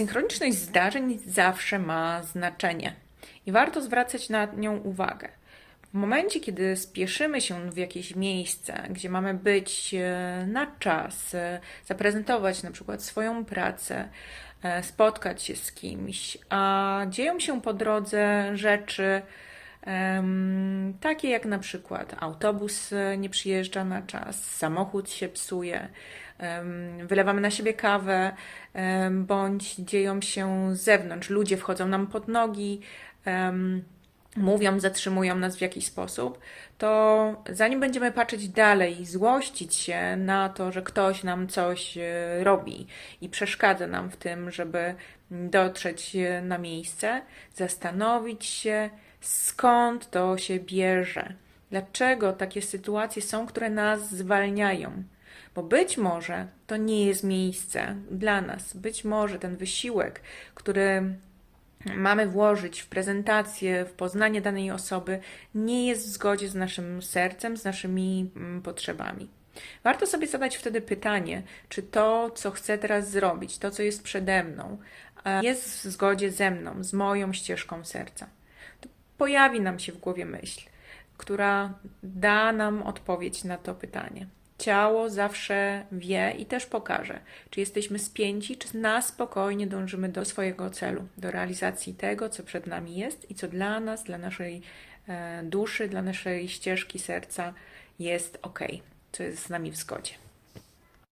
Synchroniczność zdarzeń zawsze ma znaczenie i warto zwracać na nią uwagę. W momencie, kiedy spieszymy się w jakieś miejsce, gdzie mamy być e, na czas, e, zaprezentować na przykład swoją pracę, e, spotkać się z kimś, a dzieją się po drodze rzeczy, takie jak na przykład autobus e, nie przyjeżdża na czas, samochód się psuje, wylewamy na siebie kawę, bądź dzieją się z zewnątrz, ludzie wchodzą nam pod nogi, mówią, zatrzymują nas w jakiś sposób, to zanim będziemy patrzeć dalej i złościć się na to, że ktoś nam coś e, robi i przeszkadza nam w tym, żeby dotrzeć e, na miejsce, zastanowić się, skąd to się bierze. Dlaczego takie sytuacje są, które nas zwalniają? Bo być może to nie jest miejsce dla nas. Być może ten wysiłek, który mamy włożyć w prezentację, w poznanie danej osoby, nie jest w zgodzie z naszym sercem, z naszymi mm, potrzebami. Warto sobie zadać wtedy pytanie, czy to, co chcę teraz zrobić, to, co jest przede mną, e, jest w zgodzie ze mną, z moją ścieżką serca. To pojawi nam się w głowie myśl, która da nam odpowiedź na to pytanie. Ciało zawsze wie i też pokaże, czy jesteśmy spięci, czy na spokojnie dążymy do swojego celu, do realizacji tego, co przed nami jest i co dla nas, dla naszej e, duszy, dla naszej ścieżki serca jest ok, co jest z nami w zgodzie.